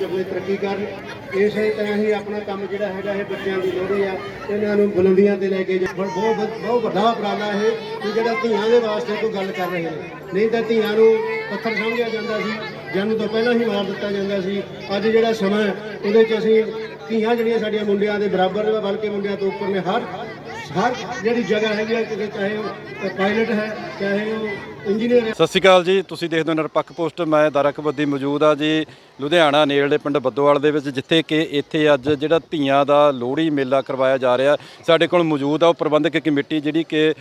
ਕਰਨ ਇਸੇ ਤਰ੍ਹਾਂ ਹੀ ਆਪਣਾ ਕੰਮ ਜਿਹੜਾ ਹੈਗਾ ਇਹ ਬੱਚਿਆਂ ਦੀ ਲੋਹੜੀ ਆ ਇਹਨਾਂ ਨੂੰ ਬੁਲੰਦੀਆਂ ਤੇ ਲੈ ਕੇ ਜਾ ਬਹੁਤ ਬਹੁਤ- ਵੱਡਾ ਉਪਰਾਲਾ ਇਹ ਕਿ ਜਿਹੜਾ ਧੀਆਂ ਦੇ ਵਾਸਤੇ ਕੋਈ ਗੱਲ ਕਰ ਰਹੇ ਨੇ। ਨਹੀਂ ਤਾਂ ਧੀਆਂ ਨੂੰ ਪੱਥਰ ਸਮਝਿਆ ਜਾਂਦਾ ਸੀ ਜਨਮ ਤੋਂ ਪਹਿਲਾਂ ਹੀ ਮਾਰ ਦਿੱਤਾ ਜਾਂਦਾ ਸੀ। ਅੱਜ ਜਿਹੜਾ ਸਮਾਂ ਹੈ, ਉਹਦੇ 'ਚ ਅਸੀਂ ਧੀਆਂ ਜਿਹੜੀਆਂ ਸਾਡੀਆਂ ਮੁੰਡਿਆਂ ਦੇ ਬਰਾਬਰ ਨੇ ਬਲਕਿ ਮੁੰਡਿਆਂ ਤੋਂ ਉੱਪਰ ਨੇ ਹਰ ਹਰ ਜਿਹੜੀ ਜਗ੍ਹਾ ਹੈਗੀ ਹੈ ਕਿ ਚਾਹੇ ਉਹ ਪਾਇਲਟ ਹੈ ਚਾਹੇ ਉਹ ਇੰਜੀਨੀਅਰ ਸਤਿ ਸ਼੍ਰੀ ਅਕਾਲ ਜੀ ਤੁਸੀਂ ਦੇਖਦੇ ਹੋ ਨਿਰਪੱਖ ਪੋਸਟ ਮੈਂ ਦਾਰਕਬੱਦੀ ਮੌਜੂਦ ਆ ਜੀ ਲੁਧਿਆਣਾ ਨੇੜਲੇ ਪਿੰਡ ਬੱਦੋਵਾਲ ਦੇ ਵਿੱਚ ਜਿੱਥੇ ਕਿ ਇੱਥੇ ਅੱਜ ਜਿਹੜਾ ਧੀਆਂ ਦਾ ਲੋਹੜੀ ਮੇਲਾ ਕਰਵਾਇਆ ਜਾ ਰਿਹਾ ਸਾਡੇ ਕੋਲ ਮੌਜੂਦ ਆ ਉਹ ਪ੍ਰਬੰਧਕ ਕਮੇਟੀ ਜਿਹੜੀ ਕਿ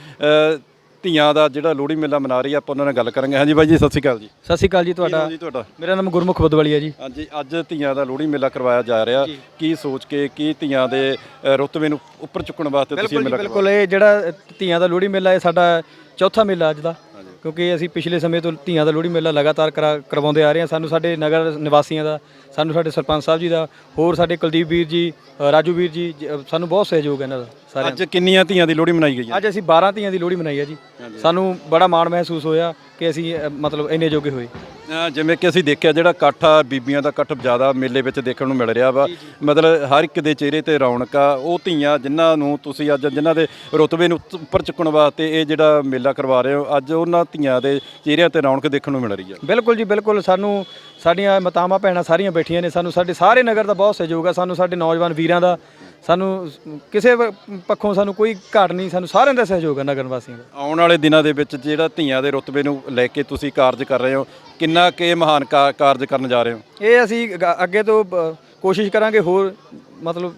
ਧੀਆਂ ਦਾ ਜਿਹੜਾ ਲੋਹੜੀ ਮੇਲਾ ਮਨਾ ਰਹੀ ਆ ਆਪਾਂ ਉਹਨਾਂ ਨਾਲ ਗੱਲ ਕਰਾਂਗੇ। ਹਾਂਜੀ ਬਾਈ ਜੀ ਸਤਿ ਸ਼੍ਰੀ ਅਕਾਲ ਜੀ। ਸਤਿ ਸ਼੍ਰੀ ਅਕਾਲ ਜੀ ਤੁਹਾਡਾ। ਜੀ ਤੁਹਾਡਾ? ਮੇਰਾ ਨਾਮ ਗੁਰਮੁਖ ਬਦਵਾਲੀਆ ਜੀ। ਹਾਂਜੀ ਅੱਜ ਧੀਆਂ ਦਾ ਲੋਹੜੀ ਮੇਲਾ ਕਰਵਾਇਆ ਜਾ ਰਿਹਾ। ਕੀ ਸੋਚ ਕੇ ਕੀ ਧੀਆਂ ਦੇ ਰੁਤਬੇ ਨੂੰ ਉੱਪਰ ਚੁੱਕਣ ਵਾਸਤੇ ਤੁਸੀਂ ਮੇਲਾ ਬਿਲਕੁਲ। ਇਹ ਜਿਹੜਾ ਧੀਆਂ ਦਾ ਲੋਹੜੀ ਮੇਲਾ ਇਹ ਸਾਡਾ ਚੌਥਾ ਮੇਲਾ ਅੱਜ ਦਾ। ਕਿਉਂਕਿ ਅਸੀਂ ਪਿਛਲੇ ਸਮੇਂ ਤੋਂ ਧੀਆਂ ਦਾ ਲੋਹੜੀ ਮੇਲਾ ਲਗਾਤਾਰ ਕਰਾ- ਕਰਵਾਉਂਦੇ ਆ ਰਹੇ ਹਾਂ। ਸਾਨੂੰ ਸਾਡੇ ਨਗਰ ਨਿਵਾਸੀਆਂ ਦਾ ਸਾਨੂੰ ਸਾਡੇ ਸਰਪੰਚ ਸਾਹਿਬ ਜੀ ਦਾ ਹੋਰ ਸਾਡੇ ਕੁਲਦੀਪ ਵੀਰ ਜੀ ਅ, ਰਾਜੂ ਵੀਰ ਜੀ ਜ- ਅ, ਸਾਨੂੰ ਬਹੁਤ ਸਹਿਯੋਗ ਹੈ ਇਹਨਾਂ ਦਾ ਸਾਰਿਆਂ ਅੱਜ ਕਿੰਨੀਆਂ ਧੀਆਂ ਦੀ ਲੋਹੜੀ ਮਨਾਈ ਗਈ ਹੈ? ਅੱਜ ਅਸੀਂ 12 ਧੀਆਂ ਦੀ ਲੋਹੜੀ ਮਨਾਈ ਹੈ ਜੀ। ਸਾਨੂੰ ਬੜਾ ਮਾਣ ਮਹਿਸੂਸ ਹੋਇਆ ਕਿ ਅਸੀਂ ਅ, ਮਤਲਬ ਇੰਨੇ ਜੋਗੇ ਹੋਏ। ਅ, ਜਿਵੇਂ ਕਿ ਅਸੀਂ ਦੇਖਿਆ ਜਿਹੜਾ ਇਕੱਠ ਆ ਬੀਬੀਆਂ ਦਾ ਇਕੱਠ ਜ਼ਿਆਦਾ ਮੇਲੇ ਵਿੱਚ ਦੇਖਣ ਨੂੰ ਮਿਲ ਰਿਹਾ ਵਾ। ਮਤਲਬ ਹਰ ਇੱਕ ਦੇ ਚਿਹਰੇ ਤੇ ਰੌਣਕ ਆ ਉਹ ਧੀਆਂ ਜਿਨ੍ਹਾਂ ਨੂੰ ਤੁਸੀਂ ਅੱਜ ਜਿਨ੍ਹਾਂ ਦੇ ਰੁਤਬੇ ਨੂੰ ਉੱਤ- ਉੱਪਰ ਚੁੱਕਣ ਵਾਸਤੇ ਇਹ ਜਿਹੜਾ ਮੇਲਾ ਕਰਵਾ ਰਹੇ ਹੋ ਅੱਜ ਉਹਨਾਂ ਧੀਆਂ ਦੇ ਚਿਹਰਿਆਂ ਤੇ ਰੌਣਕ ਦੇਖਣ ਨੂੰ ਮਿਲ ਰਹੀ ਆ। ਬਿਲਕੁਲ ਜੀ ਬਿਲਕੁਲ। ਸਾਨੂੰ ਸਾਡੀਆਂ ਮਾਤਾਵਾਂ ਭੈਣਾਂ ਸਾਰੀਆਂ ਬੈਠੀਆਂ ਨੇ। ਸਾਨੂੰ ਸਾਡੇ ਸਾਰੇ ਨਗਰ ਦਾ ਬਹੁਤ ਸਹਿਯੋਗ ਆ। ਸਾਨੂੰ ਸਾਡੇ ਨੌਜਵਾਨ ਵੀਰਾਂ ਦਾ ਸਾਨੂੰ ਸ- ਕਿਸੇ ਵ- ਪੱਖੋਂ ਸਾਨੂੰ ਕੋਈ ਘਾਟ ਨਹੀਂ ਸਾਨੂੰ ਸਾਰਿਆਂ ਦਾ ਸਹਿਯੋਗ ਹੈ ਨਗਰ ਵਾਸੀਆਂ ਦਾ। ਆਉਣ ਵਾਲੇ ਦਿਨਾਂ ਦੇ ਵਿੱਚ ਜਿਹੜਾ ਧੀਆਂ ਦੇ ਰੁਤਬੇ ਨੂੰ ਲੈ ਕੇ ਤੁਸੀਂ ਕਾਰਜ ਕਰ ਰਹੇ ਹੋ ਕਿੰਨਾ ਕਿ ਮਹਾਨ ਕਾ- ਕਾਰਜ ਕਰਨ ਜਾ ਰਹੇ ਹੋ? ਇਹ ਅਸੀਂ ਅਗ- ਅੱਗੇ ਤੋਂ ਬ- ਕੋਸ਼ਿਸ਼ ਕਰਾਂਗੇ ਹੋਰ ਮਤਲਬ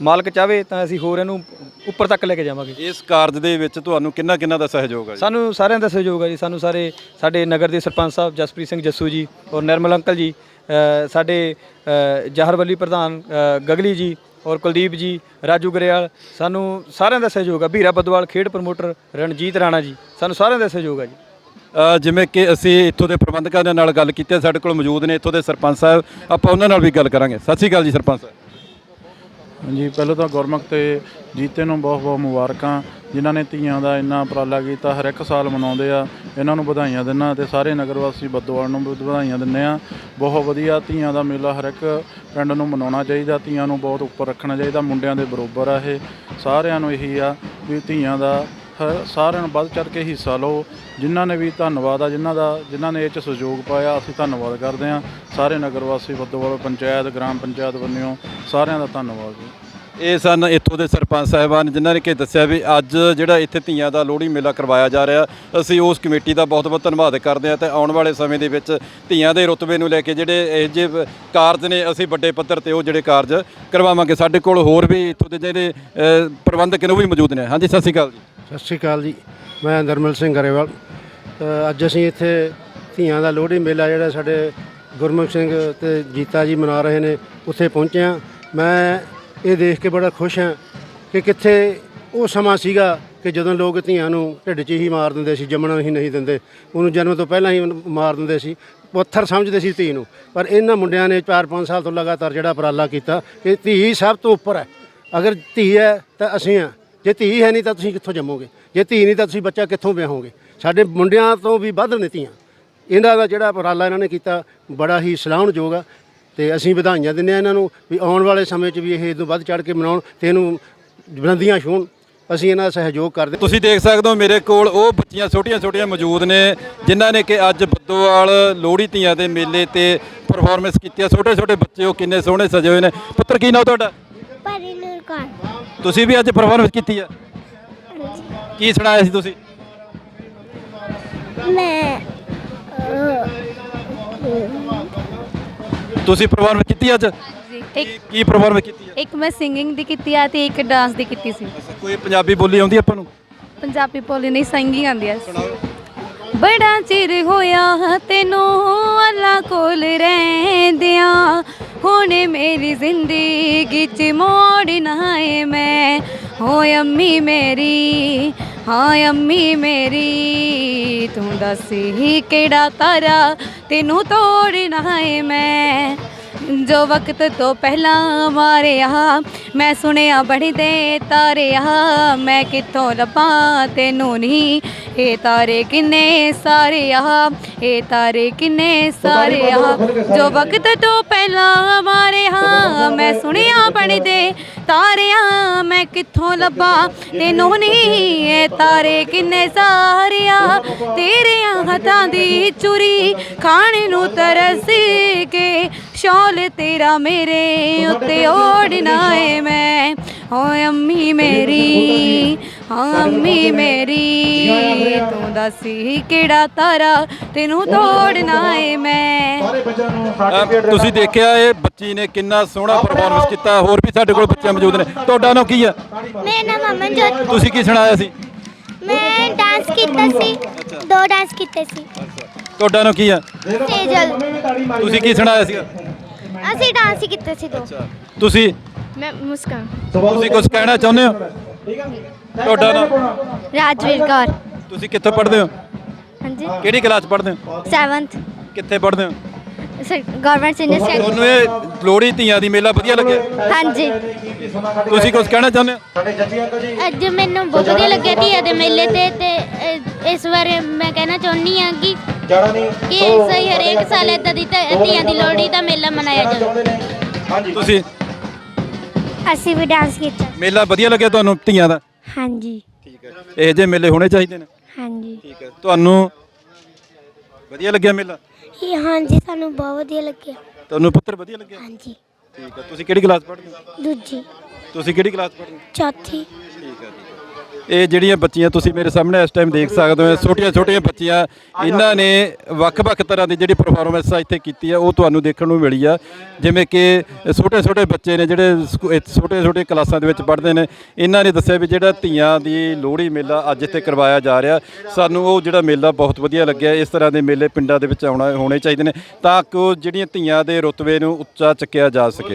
ਮਾਲਕ ਚਾਵੇ ਤਾਂ ਅਸੀਂ ਹੋਰ ਇਹਨੂੰ ਉੱਪਰ ਤੱਕ ਲੈ ਕੇ ਜਾਵਾਂਗੇ। ਇਸ ਕਾਰਜ ਦੇ ਵਿੱਚ ਤੁਹਾਨੂੰ ਕਿੰਨਾ ਕਿੰਨਾ ਦਾ ਸਹਿਯੋਗ ਹੈ ਜੀ? ਸਾਨੂੰ ਸਾਰਿਆਂ ਦਾ ਸਹਿਯੋਗ ਹੈ ਜੀ। ਸਾਨੂੰ ਸਾਰੇ ਸਾਡੇ ਨਗਰ ਦੇ ਸਰਪੰਚ ਸਾਹਿਬ ਜਸਪ੍ਰੀਤ ਸਿੰਘ ਜੱਸੂ ਜੀ ਔਰ ਨਿਰਮਲ ਅੰਕਲ ਜੀ ਅ, ਸਾਡੇ ਅ, ਜਹਰਵਲੀ ਪ੍ਰਧਾਨ ਅ, ਗਗਲੀ ਜੀ ਔਰ ਕੁਲਦੀਪ ਜੀ ਰਾਜੂ ਗਰੇਵਾਲ ਸਾਨੂੰ ਸਾਰਿਆਂ ਦਾ ਸਹਿਯੋਗ ਹੈ ਵੀਰਾ ਬਦਵਾਲ ਖੇਡ ਪ੍ਰਮੋਟਰ ਰਣਜੀਤ ਰਾਣਾ ਜੀ ਸਾਨੂੰ ਸਾਰਿਆਂ ਦਾ ਸਹਿਯੋਗ ਹੈ ਜੀ। ਅ, ਜਿਵੇਂ ਕਿ ਅਸੀਂ ਇੱਥੋਂ ਦੇ ਪ੍ਰਬੰਧਕਾਂ ਦੇ ਨਾਲ ਗੱਲ ਕੀਤੀ ਹੈ ਸਾਡੇ ਕੋਲ ਮੌਜੂਦ ਨੇ ਇੱਥੋਂ ਦੇ ਸਰਪੰਚ ਸਾਹਿਬ। ਆਪਾਂ ਉਹਨਾਂ ਨਾਲ ਵੀ ਗੱਲ ਕਰਾਂਗੇ। ਸਤਿ ਸ਼੍ਰੀ ਅਕਾਲ ਜੀ ਸਰਪੰਚ ਸਾਹਿਬ। ਹਾਂਜੀ ਪਹਿਲਾਂ ਤਾਂ ਗੁਰਮੁਖ ਤੇ ਜੀਤੇ ਨੂੰ ਬਹੁਤ ਬਹੁਤ ਮੁਬਾਰਕਾਂ ਜਿਨ੍ਹਾਂ ਨੇ ਧੀਆਂ ਦਾ ਇੰਨਾ ਉਪਰਾਲਾ ਕੀਤਾ ਹਰ ਇੱਕ ਸਾਲ ਮਨਾਉਂਦੇ ਆ। ਇਹਨਾਂ ਨੂੰ ਵਧਾਈਆਂ ਦਿੰਨਾ ਤੇ ਸਾਰੇ ਨਗਰ ਵਾਸੀ ਬੱਦੋਵਾਲ ਨੂੰ ਵੀ ਵਧਾਈਆਂ ਦਿੰਨੇ ਆ। ਬਹੁਤ ਵਧੀਆ ਧੀਆਂ ਦਾ ਮੇਲਾ ਹਰ ਇੱਕ ਪਿੰਡ ਨੂੰ ਮਨਾਉਣਾ ਚਾਹੀਦਾ ਧੀਆਂ ਨੂੰ ਬਹੁਤ ਉੱਪਰ ਰੱਖਣਾ ਚਾਹੀਦਾ ਮੁੰਡਿਆਂ ਦੇ ਬਰੋਬਰ ਆ ਇਹ। ਸਾਰਿਆਂ ਨੂੰ ਇਹੀ ਆ ਵੀ ਧੀਆਂ ਦਾ ਹਰ- ਸਾਰਿਆਂ ਨੂੰ ਵੱਧ ਚੜ ਕੇ ਹਿੱਸਾ ਲਓ। ਜਿਨ੍ਹਾਂ ਨੇ ਵੀ ਧੰਨਵਾਦ ਆ ਜਿਨ੍ਹਾਂ ਦਾ ਜਿਨ੍ਹਾਂ ਨੇ ਇਹ ਚ ਸਹਿਯੋਗ ਪਾਇਆ ਅਸੀਂ ਧੰਨਵਾਦ ਕਰਦੇ ਹਾਂ। ਸਾਰੇ ਨਗਰ ਵਾਸੀ ਬੱਦੋਵਾਲ ਪੰਚਾਇਤ ਗ੍ਰਾਮ ਪੰਚਾਇਤ ਬੰਨਿਓ ਸਾਰਿਆਂ ਦਾ ਧੰਨਵਾਦ ਜੀ। ਇਹ ਸਨ ਇੱਥੋਂ ਦੇ ਸਰਪੰਚ ਸਾਹਿਬਾਨ ਜਿਨ੍ਹਾਂ ਨੇ ਕਿ ਦੱਸਿਆ ਵੀ ਅੱਜ ਜਿਹੜਾ ਇੱਥੇ ਧੀਆਂ ਦਾ ਲੋਹੜੀ ਮੇਲਾ ਕਰਵਾਇਆ ਜਾ ਰਿਹਾ। ਅਸੀਂ ਉਸ ਕਮੇਟੀ ਦਾ ਬਹੁਤ-ਬਹੁਤ ਧੰਨਵਾਦ ਕਰਦੇ ਹਾਂ ਤੇ ਆਉਣ ਵਾਲੇ ਸਮੇਂ ਦੇ ਵਿੱਚ ਧੀਆਂ ਦੇ ਰੁਤਬੇ ਨੂੰ ਲੈ ਕੇ ਜਿਹੜੇ ਇਹ ਜਿਹੇ ਕਾਰਜ ਨੇ ਅਸੀਂ ਵੱਡੇ ਪੱਧਰ ਤੇ ਉਹ ਜਿਹੜੇ ਕਾਰਜ ਕਰਵਾਵਾਂਗੇ। ਸਾਡੇ ਕੋਲ ਹੋਰ ਵੀ ਇੱਥੋਂ ਦੇ ਜਿਹੜੇ ਅ, ਪ੍ਰਬੰਧਕ ਨੇ ਉਹ ਵੀ ਮੌਜੂਦ ਨੇ। ਹਾਂਜੀ ਸਤਿ ਸ਼੍ਰੀ ਅਕਾਲ ਜੀ। ਸਤਿ ਸ਼੍ਰੀ ਅਕਾਲ ਜੀ ਮੈਂ ਨਰਮਲ ਸਿੰਘ ਗਰੇਵਾਲ। ਅ, ਅੱਜ ਅਸੀਂ ਇੱਥੇ ਧੀਆਂ ਦਾ ਲੋਹੜੀ ਮੇਲਾ ਜਿਹੜਾ ਸਾਡੇ ਗੁਰਮੁਖ ਸਿੰਘ ਤੇ ਜੀਤਾ ਜੀ ਮਨਾ ਰਹੇ ਨੇ ਉੱਥੇ ਪਹੁੰਚੇ ਹਾਂ। ਮੈਂ ਇਹ ਦੇਖ ਕੇ ਬੜਾ ਖੁਸ਼ ਹਾਂ ਕਿ ਕਿੱਥੇ ਉਹ ਸਮਾਂ ਸੀਗਾ ਕਿ ਜਦੋਂ ਲੋਕ ਧੀਆਂ ਨੂੰ ਢਿੱਡ 'ਚ ਹੀ ਮਾਰ ਦਿੰਦੇ ਸੀ ਜੰਮਣਾ ਹੀ ਨਹੀਂ ਦਿੰਦੇ। ਉਹਨੂੰ ਜਨਮ ਤੋਂ ਪਹਿਲਾਂ ਹੀ ਮਾਰ ਦਿੰਦੇ ਸੀ ਪੱਥਰ ਸਮਝਦੇ ਸੀ ਧੀ ਨੂੰ। ਪਰ ਇਹਨਾਂ ਮੁੰਡਿਆਂ ਨੇ 4-5 ਸਾਲ ਤੋਂ ਲਗਾਤਾਰ ਜਿਹੜਾ ਉਪਰਾਲਾ ਕੀਤਾ ਕਿ ਧੀ ਸਭ ਤੋਂ ਉੱਪਰ ਹੈ। ਅਗਰ ਧੀ ਹੈ ਤਾਂ ਅਸੀਂ ਹਾਂ। ਜੇ ਧੀ ਹੈ ਨਹੀਂ ਤਾਂ ਤੁਸੀਂ ਕਿੱਥੋਂ ਜੰਮੋਗੇ? ਜੇ ਧੀ ਨਹੀਂ ਤਾਂ ਤੁਸੀਂ ਬੱਚਾ ਕਿੱਥੋਂ ਵਿਆਹੋਗੇ? ਸਾਡੇ ਮੁੰਡਿਆਂ ਤੋਂ ਵੀ ਵੱਧ ਨੇ ਧੀਆਂ ਇਹਨਾਂ ਦਾ ਜਿਹੜਾ ਉਪਰਾਲਾ ਇਹਨਾਂ ਨੇ ਕੀਤਾ ਬੜਾ ਹੀ ਸਲਾਹੁਣਯੋਗ ਆ ਤੇ ਅਸੀਂ ਵਧਾਈਆਂ ਦਿੰਦੇ ਆ ਇਹਨਾਂ ਨੂੰ ਵੀ ਆਉਣ ਵਾਲੇ ਸਮੇਂ 'ਚ ਵੀ ਇਹ ਇਦੋਂ ਵੱਧ ਚੜ ਕੇ ਮਨਾਉਣ ਤੇ ਇਹਨੂੰ ਬੁਲੰਦੀਆਂ ਛੂਹਣ। ਅਸੀਂ ਇਹਨਾਂ ਦਾ ਸਹਿਯੋਗ ਕਰਦੇ ਤੁਸੀਂ ਦੇਖ ਸਕਦੇ ਹੋ ਮੇਰੇ ਕੋਲ ਉਹ ਬੱਚੀਆਂ ਛੋਟੀਆਂ-ਛੋਟੀਆਂ ਮੌਜੂਦ ਨੇ ਜਿਨ੍ਹਾਂ ਨੇ ਕਿ ਅੱਜ ਬੱਦੋਵਾਲ ਲੋਹੜੀ ਧੀਆਂ ਦੇ ਮੇਲੇ ਤੇ ਪਰਫਾਰਮੈਂਸ ਕੀਤੀ ਹੈ ਛੋਟੇ-ਛੋਟੇ ਬੱਚੇ ਉਹ ਕਿੰਨੇ ਸੋਹਣੇ ਸਜੇ ਹੋਏ ਨੇ। ਪੁੱਤਰ ਕੀ ਨਾਮ ਤੁਹਾਡਾ? ਨੂਰ ਕੌਰ ਤੁਸੀਂ ਵੀ ਅੱਜ ਪਰਫਾਰਮੈਂਸ ਕੀਤੀ ਹੈ ਕੀ ਸੁਣਾਇਆ ਸੀ ਤੁਸੀਂ? ਮੈਂ ਤੁਸੀਂ ਪਰਫਾਰਮੈਂਸ ਕੀਤੀ ਅੱਜ? ਇੱਕ ਕੀ ਪਰਫਾਰਮੈਂਸ ਕੀਤੀ ਹੈ ਇੱਕ ਮੈਂ ਸਿੰਗਿੰਗ ਦੀ ਕੀਤੀ ਆ ਤੇ ਇੱਕ ਡਾਂਸ ਦੀ ਕੀਤੀ ਸੀ। ਕੋਈ ਪੰਜਾਬੀ ਬੋਲੀ ਆਉਂਦੀ ਆਪਾਂ ਨੂੰ? ਪੰਜਾਬੀ ਬੋਲੀ ਨਹੀਂ ਸਿੰਗਿੰਗ ਆਉਂਦੀ ਆ। ਬੜਾ ਚਿਰ ਹੋਇਆ ਤੈਨੂੰ ਅੱਲਾ ਕੋਲ ਰਹਿੰਦਿਆਂ। ਹੁਣ ਮੇਰੀ ਜ਼ਿੰਦਗੀ ਚ ਮੋੜ ਨਾ ਹੈ ਮੈਂ। ਹੋ ਅੰਮੀ ਮੇਰੀ ਹਾਂ ਅੰਮੀ ਮੇਰੀ, ਤੂੰ ਦੱਸ ਹੀ ਕਿਹੜਾ ਤਾਰਾ, ਤੈਨੂੰ ਤੋੜਨਾ ਏ ਮੈਂ। ਜੋ ਵਕਤ ਤੋਂ ਪਹਿਲਾਂ ਮਾਰਿਆ, ਮੈਂ ਸੁਣਿਆ ਬੜੀ ਦੇ ਤਾਰਿਆ, ਮੈਂ ਕਿੱਥੋਂ ਲੱਭਾਂ ਤੈਨੂੰ ਨਹੀਂ ਇਹ ਤਾਰੇ ਕਿੰਨੇ ਸਾਰੇ ਆ ਇਹ ਤਾਰੇ ਕਿੰਨੇ ਸਾਰੇ ਆ ਜੋ ਵਕਤ ਤੋਂ ਪਹਿਲਾਂ ਮਾਰਿਆ ਬਣਦੇ ਤਾਰਿਆਂ ਮੈਂ ਕਿੱਥੋਂ ਲੱਭਾਂ ਤੈਨੂੰ ਨਹੀਂ ਇਹ ਤਾਰੇ ਕਿੰਨੇ ਸਾਰਿਆ ਤੇਰਿਆਂ ਹੱਥਾਂ ਦੀ ਚੁਰੀ ਖਾਣ ਨੂੰ ਤਰਸ ਕੇ ਸ਼ੌਲ ਤੇਰਾ ਮੇਰੇ ਉੱਤੇ ਓੜਨਾ ਏ ਮੈਂ ਓ ਅੰਮੀ ਮੇਰੀ ਹਾਂ ਅੰਮੀ ਮੇਰੀ। ਤੂੰ ਦੱਸੀ ਕਿਹੜਾ ਤਾਰਾ ਤੈਨੂੰ ਤੋੜਨਾ ਏ ਮੈਂ। ਅ, ਤੁਸੀਂ ਦੇਖਿਆ ਇਹ ਬੱਚੀ ਨੇ ਕਿੰਨਾ ਸੋਹਣਾ ਪਰਫਾਰਮੈਂਸ ਕੀਤਾ ਹੋਰ ਵੀ ਸਾਡੇ ਕੋਲ ਬੱਚੇ ਮੌਜੂਦ ਨੇ। ਤੁਹਾਡਾ ਨਾਮ ਕੀ ਆ? ਮੇਰਾ ਨਾਮ ਅਮਨ ਜੋਤ ਤੁਸੀਂ ਕੀ ਸੁਣਾਇਆ ਸੀ? ਮੈਂ ਡਾਂਸ ਕੀਤਾ ਸੀ। ਦੋ ਡਾਂਸ ਕੀਤੇ ਸੀ। ਤੁਹਾਡਾ ਨਾਮ ਕੀ ਆ? ਸੇਜਲ। ਤੁਸੀਂ ਕੀ ਸੁਣਾਇਆ ਸੀਗਾ ਅਸੀਂ ਡਾਂਸ ਹੀ ਕੀਤੇ ਸੀ ਦੋ। ਤੁਸੀਂ ਮੈਂ ਮੁਸਕਾਨ। ਤੁਸੀਂ ਕੁਝ ਕਹਿਣਾ ਚਾਹੁੰਦੇ ਹੋ? ਤੁਹਾਡਾ ਨਾਮ? ਰਾਜਵੀਰ ਕੌਰ। ਤੁਸੀਂ ਕਿੱਥੇ ਪੜ੍ਹਦੇ ਹੋ? ਹਾਂਜੀ। ਕਿਹੜੀ ਕਲਾਸ ਪੜ੍ਹਦੇ ਹੋ? 7th ਕਿੱਥੇ ਪੜ੍ਹਦੇ ਹੋ? ਗਵਰਨਮੈਂਟ ਸੀਨੀਅਰ ਤੁਹਾਨੂੰ ਇਹ ਲੋਹੜੀ ਧੀਆਂ ਦੀ ਮੇਲਾ ਵਧੀਆ ਲੱਗਿਆ? ਹਾਂਜੀ। ਤੁਸੀਂ ਕੁਝ ਕਹਿਣਾ ਚਾਹੁੰਦੇ ਹੋ? ਅੱਜ ਮੈਨੂੰ ਬਹੁਤ ਵਧੀਆ ਲੱਗਿਆ ਧੀਆਂ ਦੇ ਮੇਲੇ ਤੇ ਤੇ ਅ, ਇਸ ਬਾਰੇ ਮੈਂ ਕਹਿਣਾ ਚਾਹੁੰਦੀ ਹਾਂ ਕਿ ਕਿ ਸਹੀ ਹਰੇਕ ਸਾਲ ਏਦਾਂ ਦੀ ਧੀਆਂ ਦੀ ਲੋਹੜੀ ਦਾ ਮੇਲਾ ਮਨਾਇਆ ਜਾਂਦਾ। ਤੁਸੀਂ ਅਸੀਂ ਵੀ ਡਾਂਸ ਕੀਤਾ। ਮੇਲਾ ਵਧੀਆ ਲੱਗਿਆ ਤੁਹਾਨੂੰ ਧੀਆਂ ਦਾ? ਹਾਂਜੀ। ਠੀਕ ਹੈ। ਇਹ ਜਿਹੇ ਮੇਲੇ ਹੋਣੇ ਚਾਹੀਦੇ ਨੇ? ਹਾਂਜੀ। ਠੀਕ ਹੈ। ਤੁਹਾਨੂੰ ਵਧੀਆ ਲੱਗਿਆ ਮੇਲਾ? ਇਹ ਹਾਂਜੀ ਸਾਨੂੰ ਬਹੁਤ ਵਧੀਆ ਲੱਗਿਆ। ਤੁਹਾਨੂੰ ਪੁੱਤਰ ਵਧੀਆ ਲੱਗਿਆ? ਹਾਂਜੀ। ਠੀਕ ਹੈ। ਤੁਸੀਂ ਕਿਹੜੀ ਕਲਾਸ ਪੜ੍ਹਦੇ ਹੋ? ਦੂਜੀ। ਤੁਸੀਂ ਕਿਹੜੀ ਕਲਾਸ ਪੜ੍ਹਦੇ ਹੋ? ਚੌਥੀ। ਇਹ ਜਿਹੜੀਆਂ ਬੱਚੀਆਂ ਤੁਸੀਂ ਮੇਰੇ ਸਾਹਮਣੇ ਇਸ ਟਾਈਮ ਦੇਖ ਸਕਦੇ ਹੋ ਛੋਟੀਆਂ ਛੋਟੀਆਂ ਬੱਚੀਆਂ, ਇਹਨਾਂ ਨੇ ਵੱਖ-ਵੱਖ ਤਰ੍ਹਾਂ ਦੀ ਜਿਹੜੀ ਪਰਫਾਰਮੈਂਸ ਆ ਇੱਥੇ ਕੀਤੀ ਆ, ਉਹ ਤੁਹਾਨੂੰ ਦੇਖਣ ਨੂੰ ਮਿਲੀ ਆ। ਜਿਵੇਂ ਕਿ ਛੋਟੇ ਛੋਟੇ ਬੱਚੇ ਨੇ ਜਿਹੜੇ ਛੋਟੇ ਛੋਟੇ ਕਲਾਸਾਂ ਦੇ ਵਿੱਚ ਪੜ੍ਹਦੇ ਨੇ, ਇਹਨਾਂ ਨੇ ਦੱਸਿਆ ਵੀ ਜਿਹੜਾ ਧੀਆਂ ਦੀ ਲੋਹੜੀ ਮੇਲਾ ਅੱਜ ਇੱਥੇ ਕਰਵਾਇਆ ਜਾ ਰਿਹਾ, ਸਾਨੂੰ ਉਹ ਜਿਹੜਾ ਮੇਲਾ ਬਹੁਤ ਵਧੀਆ ਲੱਗਿਆ, ਇਸ ਤਰ੍ਹਾਂ ਦੇ ਮੇਲੇ ਪਿੰਡਾਂ ਦੇ ਵਿੱਚ ਆਉਣਾ ਹੋਣੇ ਚਾਹੀਦੇ ਨੇ, ਤਾਂ ਕਿ ਉਹ ਜਿਹੜੀਆਂ ਧੀਆਂ ਦੇ ਰੁਤਬੇ ਨੂੰ ਉੱਚਾ ਚੱਕਿਆ ਜਾ ਸਕੇ।